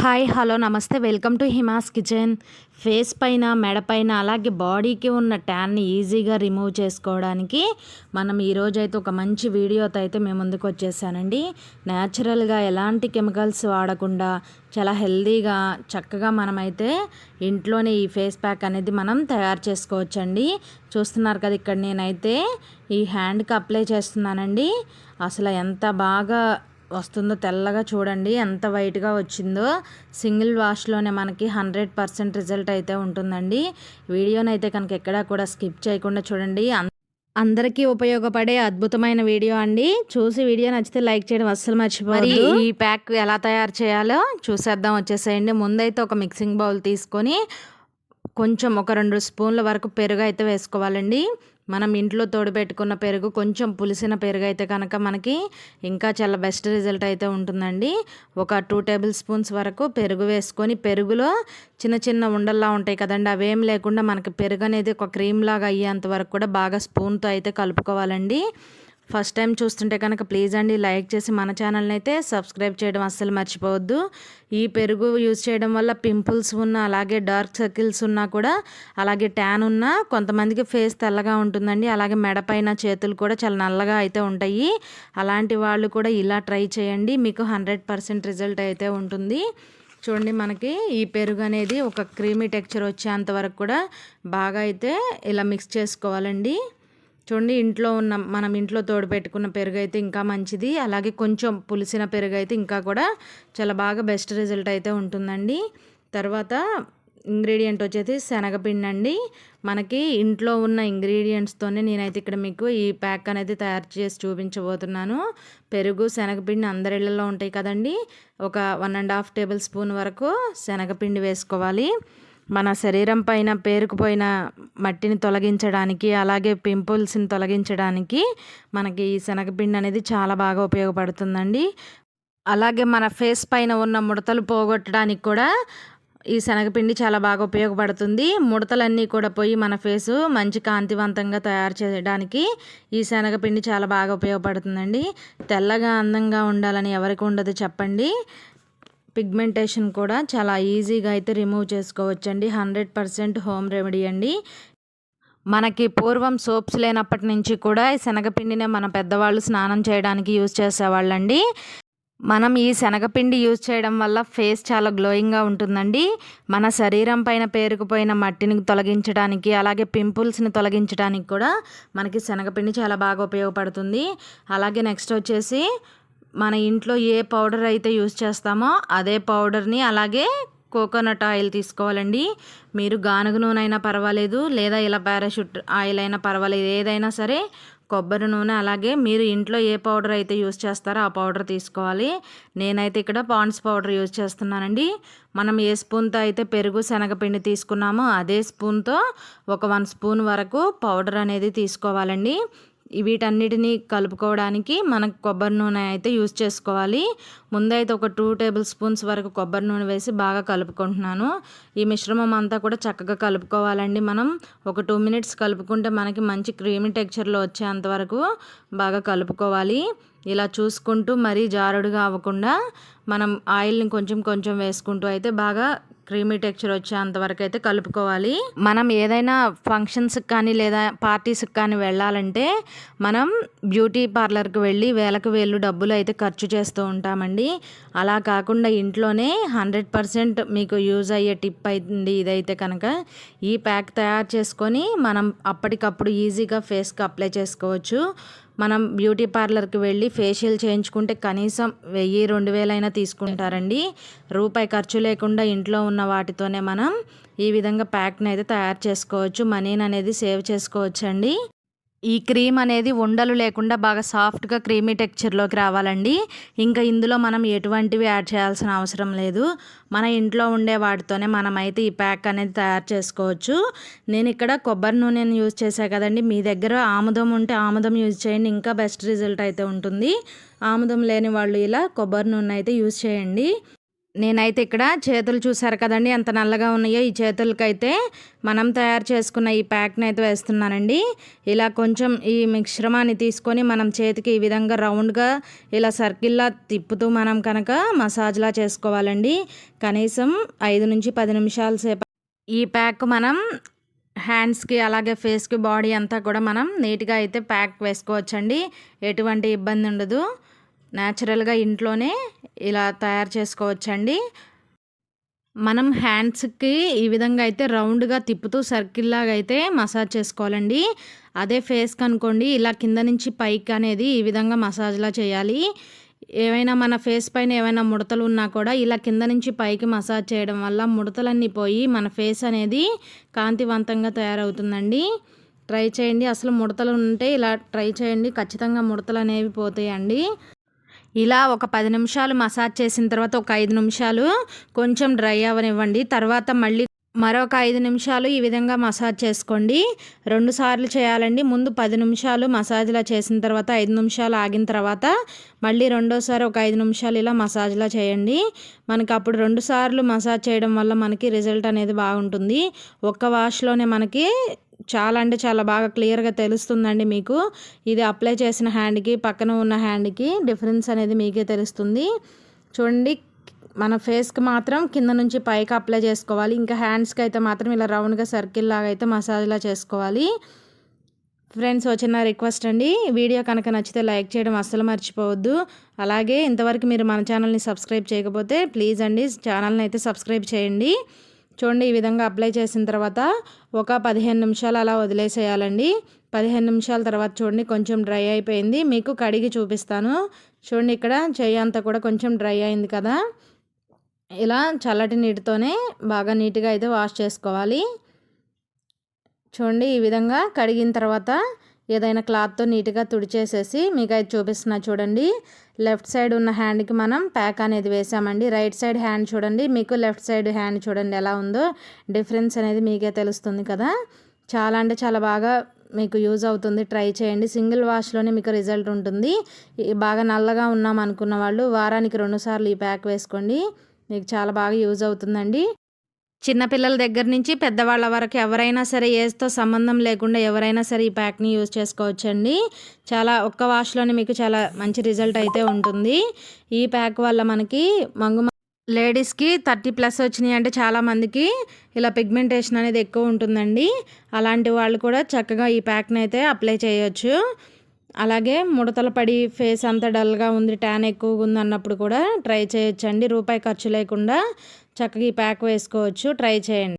Hi hello namaste. Welcome to Hima's kitchen. Face పైన మెడ పైన అలాగే బాడీకి ఉన్న ట్యాన్ని ఈజీగా రిమూవ్ చేసుకోవడానికి మనం ఈరోజు అయితే ఒక మంచి వీడియోతో అయితే మేము ముందుకు వచ్చేసానండి. న్యాచురల్గా ఎలాంటి కెమికల్స్ వాడకుండా చాలా హెల్దీగా చక్కగా మనమైతే ఇంట్లోనే ఈ ఫేస్ ప్యాక్ అనేది మనం తయారు చేసుకోవచ్చండి. చూస్తున్నారు కదా ఇక్కడ నేనైతే ఈ హ్యాండ్కి అప్లై చేస్తున్నానండి. అసలు ఎంత బాగా వస్తుందో తెల్లగా చూడండి ఎంత వైట్గా వచ్చిందో. సింగిల్ వాష్లోనే మనకి హండ్రెడ్ పర్సెంట్ రిజల్ట్ అయితే ఉంటుందండి. వీడియోని అయితే కనుక ఎక్కడా కూడా స్కిప్ చేయకుండా చూడండి. అందరికీ ఉపయోగపడే అద్భుతమైన వీడియో అండి. చూసి వీడియో నచ్చితే లైక్ చేయడం అస్సలు మర్చిపోయి ఈ ప్యాక్ ఎలా తయారు చేయాలో చూసేద్దాం వచ్చేసేయండి. ముందైతే ఒక మిక్సింగ్ బౌల్ తీసుకొని కొంచెం ఒక రెండు స్పూన్ల వరకు పెరుగు అయితే వేసుకోవాలండి. మనం ఇంట్లో తోడుపెట్టుకున్న పెరుగు కొంచెం పులిసిన పెరుగు అయితే కనుక మనకి ఇంకా చాలా బెస్ట్ రిజల్ట్ అయితే ఉంటుందండి. ఒక టూ టేబుల్ స్పూన్స్ వరకు పెరుగు వేసుకొని పెరుగులో చిన్న చిన్న ఉండల్లా ఉంటాయి కదండి. అవేం లేకుండా మనకి పెరుగు అనేది ఒక క్రీమ్ లాగా అయ్యేంత వరకు కూడా బాగా స్పూన్తో అయితే కలుపుకోవాలండి. ఫస్ట్ టైం చూస్తుంటే కనుక ప్లీజ్ అండి లైక్ చేసి మన ఛానల్ని అయితే సబ్స్క్రైబ్ చేయడం అస్సలు మర్చిపోవద్దు. ఈ పెరుగు యూజ్ చేయడం వల్ల పింపుల్స్ ఉన్న అలాగే డార్క్ సర్కిల్స్ ఉన్నా కూడా అలాగే ట్యాన్ ఉన్నా కొంతమందికి ఫేస్ తెల్లగా ఉంటుందండి. అలాగే మెడపైన చేతులు కూడా చాలా నల్లగా అయితే ఉంటాయి. అలాంటి వాళ్ళు కూడా ఇలా ట్రై చేయండి. మీకు హండ్రెడ్ పర్సెంట్ రిజల్ట్ అయితే ఉంటుంది. చూడండి మనకి ఈ పెరుగు అనేది ఒక క్రీమీ టెక్చర్ వచ్చేంత వరకు కూడా బాగా అయితే ఇలా మిక్స్ చేసుకోవాలండి. చూడండి ఇంట్లో ఉన్న మనం ఇంట్లో తోడు పెట్టుకున్న పెరుగు అయితే ఇంకా మంచిది. అలాగే కొంచెం పులిసిన పెరుగు అయితే ఇంకా కూడా చాలా బాగా బెస్ట్ రిజల్ట్ అయితే ఉంటుందండి. తర్వాత ఇంగ్రీడియంట్ వచ్చేసి శనగపిండి అండి. మనకి ఇంట్లో ఉన్న ఇంగ్రీడియంట్స్తోనే నేనైతే ఇక్కడ మీకు ఈ ప్యాక్ అనేది తయారు చేసి చూపించబోతున్నాను. పెరుగు శనగపిండి అందరి ఉంటాయి కదండి. ఒక one and half tablespoon వరకు శనగపిండి వేసుకోవాలి. మన శరీరం పైన పేరుకుపోయిన మట్టిని తొలగించడానికి అలాగే పింపుల్స్ని తొలగించడానికి మనకి ఈ శనగపిండి అనేది చాలా బాగా ఉపయోగపడుతుందండి. అలాగే మన ఫేస్ పైన ఉన్న ముడతలు పోగొట్టడానికి కూడా ఈ శనగపిండి చాలా బాగా ఉపయోగపడుతుంది. ముడతలన్నీ కూడా పోయి మన ఫేసు మంచి కాంతివంతంగా తయారు చేయడానికి ఈ శనగపిండి చాలా బాగా ఉపయోగపడుతుందండి. తెల్లగా అందంగా ఉండాలని ఎవరికి ఉండదు చెప్పండి. పిగ్మెంటేషన్ కూడా చాలా ఈజీగా అయితే రిమూవ్ చేసుకోవచ్చండి. హండ్రెడ్ పర్సెంట్ హోమ్ రెమెడీ అండి. మనకి పూర్వం సోప్స్ లేనప్పటి నుంచి కూడా ఈ శనగపిండినే మన పెద్దవాళ్ళు స్నానం చేయడానికి యూజ్ చేసేవాళ్ళండి. మనం ఈ శనగపిండి యూజ్ చేయడం వల్ల ఫేస్ చాలా గ్లోయింగ్గా ఉంటుందండి. మన శరీరం పైన పేరుకుపోయిన మట్టిని తొలగించడానికి అలాగే పింపుల్స్ని తొలగించడానికి కూడా మనకి శనగపిండి చాలా బాగా ఉపయోగపడుతుంది. అలాగే నెక్స్ట్ వచ్చేసి మన ఇంట్లో ఏ పౌడర్ అయితే యూస్ చేస్తామో అదే పౌడర్ని అలాగే కోకోనట్ ఆయిల్ తీసుకోవాలండి. మీరు గానుగ నూనె అయినా పర్వాలేదు లేదా ఇలా పారాషూట్ ఆయిల్ అయినా పర్వాలేదు ఏదైనా సరే కొబ్బరి నూనె అలాగే మీరు ఇంట్లో ఏ పౌడర్ అయితే యూస్ చేస్తారో ఆ పౌడర్ తీసుకోవాలి. నేనైతే ఇక్కడ పాండ్స్ పౌడర్ యూజ్ చేస్తున్నానండి. మనం ఏ స్పూన్తో అయితే పెరుగు శనగపిండి తీసుకున్నామో అదే స్పూన్తో ఒక వన్ స్పూన్ వరకు పౌడర్ అనేది తీసుకోవాలండి. వీటన్నిటిని కలుపుకోవడానికి మనకు కొబ్బరి నూనె అయితే యూజ్ చేసుకోవాలి. ముందైతే ఒక టూ టేబుల్ స్పూన్స్ వరకు కొబ్బరి నూనె వేసి బాగా కలుపుకుంటున్నాను. ఈ మిశ్రమం అంతా కూడా చక్కగా కలుపుకోవాలండి మనం. ఒక టూ మినిట్స్ కలుపుకుంటే మనకి మంచి క్రీమీ టెక్చర్లో వచ్చేంత వరకు బాగా కలుపుకోవాలి. ఇలా చూసుకుంటూ మరీ జారుడుగా అవ్వకుండా మనం ఆయిల్ని కొంచెం కొంచెం వేసుకుంటూ అయితే బాగా క్రీమీ టెక్చర్ వచ్చేంత వరకు అయితే కలుపుకోవాలి. మనం ఏదైనా ఫంక్షన్స్కి కానీ లేదా పార్టీస్కి కానీ వెళ్ళాలంటే మనం బ్యూటీ పార్లర్కి వెళ్ళి వేలకు వేలు డబ్బులు అయితే ఖర్చు చేస్తూ ఉంటామండి. అలా కాకుండా ఇంట్లోనే హండ్రెడ్ పర్సెంట్ మీకు యూజ్ అయ్యే టిప్ అయింది ఇదైతే కనుక. ఈ ప్యాక్ తయారు చేసుకొని మనం అప్పటికప్పుడు ఈజీగా ఫేస్కి అప్లై చేసుకోవచ్చు. మనం బ్యూటీ పార్లర్కి వెళ్ళి ఫేషియల్ చేయించుకుంటే కనీసం వెయ్యి రెండు వేలైనా తీసుకుంటారండి. రూపాయి ఖర్చు లేకుండా ఇంట్లో ఉన్న వాటితోనే మనం ఈ విధంగా ప్యాక్ని అయితే తయారు చేసుకోవచ్చు. మనీని అనేది సేవ్ చేసుకోవచ్చు అండి ఈ క్రీమ్ అనేది ఉండలు లేకుండా బాగా సాఫ్ట్గా క్రీమీ టెక్చర్లోకి రావాలండి. ఇంకా ఇందులో మనం ఎటువంటివి యాడ్ చేయాల్సిన అవసరం లేదు. మన ఇంట్లో ఉండే వాటితోనే మనమైతే ఈ ప్యాక్ అనేది తయారు చేసుకోవచ్చు. నేను ఇక్కడ కొబ్బరి నూనెను యూజ్ చేసా కదండి. మీ దగ్గర ఆముదం ఉంటే ఆముదం యూజ్ చేయండి. ఇంకా బెస్ట్ రిజల్ట్ అయితే ఉంటుంది. ఆముదం లేని వాళ్ళు ఇలా కొబ్బరి నూనె అయితే యూజ్ చేయండి. నేనైతే ఇక్కడ చేతులు చూసారు కదండి ఎంత నల్లగా ఉన్నాయో. ఈ చేతులకైతే మనం తయారు చేసుకున్న ఈ ప్యాక్ని అయితే వేస్తున్నానండి. ఇలా కొంచెం ఈ మిశ్రమాన్ని తీసుకొని మనం చేతికి ఈ విధంగా రౌండ్గా ఇలా సర్కిల్లా తిప్పుతూ మనం కనుక మసాజ్లా చేసుకోవాలండి. కనీసం ఐదు నుంచి పది నిమిషాల సేపు ఈ ప్యాక్ మనం హ్యాండ్స్కి అలాగే ఫేస్కి బాడీ అంతా కూడా మనం నీట్గా అయితే ప్యాక్ వేసుకోవచ్చండి. ఎటువంటి ఇబ్బంది ఉండదు. న్యాచురల్గా ఇంట్లోనే ఇలా తయారు చేసుకోవచ్చండి. మనం హ్యాండ్స్కి ఈ విధంగా అయితే రౌండ్గా తిప్పుతూ సర్కిల్లాగా అయితే మసాజ్ చేసుకోవాలండి. అదే ఫేస్కి అనుకోండి ఇలా కింద నుంచి పైకి అనేది ఈ విధంగా మసాజ్లా చేయాలి. ఏవైనా మన ఫేస్ పైన ఏమైనా ముడతలు ఉన్నా కూడా ఇలా కింద నుంచి పైకి మసాజ్ చేయడం వల్ల ముడతలన్నీ పోయి మన ఫేస్ అనేది కాంతివంతంగా తయారవుతుందండి. ట్రై చేయండి. అసలు ముడతలు ఉంటే ఇలా ట్రై చేయండి. ఖచ్చితంగా ముడతలు అనేవి పోతాయండి. ఇలా ఒక పది నిమిషాలు మసాజ్ చేసిన తర్వాత ఒక ఐదు నిమిషాలు కొంచెం డ్రై అవ్వనివ్వండి. తర్వాత మళ్ళీ మరొక ఐదు నిమిషాలు ఈ విధంగా మసాజ్ చేసుకోండి. రెండు సార్లు చేయాలండి. ముందు పది నిమిషాలు మసాజ్లా చేసిన తర్వాత ఐదు నిమిషాలు ఆగిన తర్వాత మళ్ళీ రెండోసారి ఒక ఐదు నిమిషాలు ఇలా మసాజ్లా చేయండి. మనకి అప్పుడు రెండు సార్లు మసాజ్ చేయడం వల్ల మనకి రిజల్ట్ అనేది బాగుంటుంది. ఒక్క వాష్లోనే మనకి చాలా అంటే చాలా బాగా క్లియర్గా తెలుస్తుందండి మీకు. ఇది అప్లై చేసిన హ్యాండ్కి పక్కన ఉన్న హ్యాండ్కి డిఫరెన్స్ అనేది మీకే తెలుస్తుంది. చూడండి మన ఫేస్కి మాత్రం కింద నుంచి పైకి అప్లై చేసుకోవాలి. ఇంకా హ్యాండ్స్కి అయితే మాత్రం ఇలా రౌండ్గా సర్కిల్ లాగా అయితే మసాజ్లా చేసుకోవాలి. ఫ్రెండ్స్ వచ్చిన రిక్వెస్ట్ అండి. వీడియో కనుక నచ్చితే లైక్ చేయడం అస్సలు మర్చిపోవద్దు. అలాగే ఇంతవరకు మీరు మన ఛానల్ని సబ్స్క్రైబ్ చేయకపోతే ప్లీజ్ అండి ఛానల్ని అయితే సబ్స్క్రైబ్ చేయండి. చూడండి ఈ విధంగా అప్లై చేసిన తర్వాత ఒక పదిహేను నిమిషాలు అలా వదిలేసేయాలండి. పదిహేను నిమిషాల తర్వాత చూడండి కొంచెం డ్రై అయిపోయింది. మీకు కడిగి చూపిస్తాను. చూడండి ఇక్కడ చెయ్యి అంతా కూడా కొంచెం డ్రై అయింది కదా. ఇలా చల్లటి నీటితోనే బాగా నీట్గా అయితే వాష్ చేసుకోవాలి. చూడండి ఈ విధంగా కడిగిన తర్వాత ఏదైనా క్లాత్తో నీట్గా తుడిచేసేసి మీకు అయితే చూపిస్తున్నా చూడండి. లెఫ్ట్ సైడ్ ఉన్న హ్యాండ్కి మనం ప్యాక్ అనేది వేసామండి. రైట్ సైడ్ హ్యాండ్ చూడండి. మీకు లెఫ్ట్ సైడ్ హ్యాండ్ చూడండి ఎలా ఉందో. డిఫరెన్స్ అనేది మీకే తెలుస్తుంది కదా. చాలా అంటే చాలా బాగా మీకు యూజ్ అవుతుంది. ట్రై చేయండి. సింగిల్ వాష్లోనే మీకు రిజల్ట్ ఉంటుంది. బాగా నల్లగా ఉన్నాం అనుకున్న వాళ్ళు వారానికి రెండుసార్లు ఈ ప్యాక్ వేసుకోండి. మీకు చాలా బాగా యూజ్ అవుతుందండి. చిన్నపిల్లల దగ్గర నుంచి పెద్దవాళ్ళ వరకు ఎవరైనా సరే ఏజ్తో సంబంధం లేకుండా ఎవరైనా సరే ఈ ప్యాక్ని యూజ్ చేసుకోవచ్చండి. చాలా ఒక్క వాష్లోనే మీకు చాలా మంచి రిజల్ట్ అయితే ఉంటుంది. ఈ ప్యాక్ వల్ల మనకి మంగు లేడీస్కి థర్టీ ప్లస్ వచ్చినాయి అంటే చాలామందికి ఇలా పిగ్మెంటేషన్ అనేది ఎక్కువ ఉంటుందండి. అలాంటి వాళ్ళు కూడా చక్కగా ఈ ప్యాక్ని అయితే అప్లై చేయొచ్చు. అలాగే ముడతలు పడి ఫేస్ అంతా డల్గా ఉంది ట్యాన్ ఎక్కువగా ఉంది అన్నప్పుడు కూడా ట్రై చేయొచ్చండి. రూపాయి ఖర్చు లేకుండా చక్కగా ఈ ప్యాక్ వేసుకోవచ్చు. ట్రై చేయండి.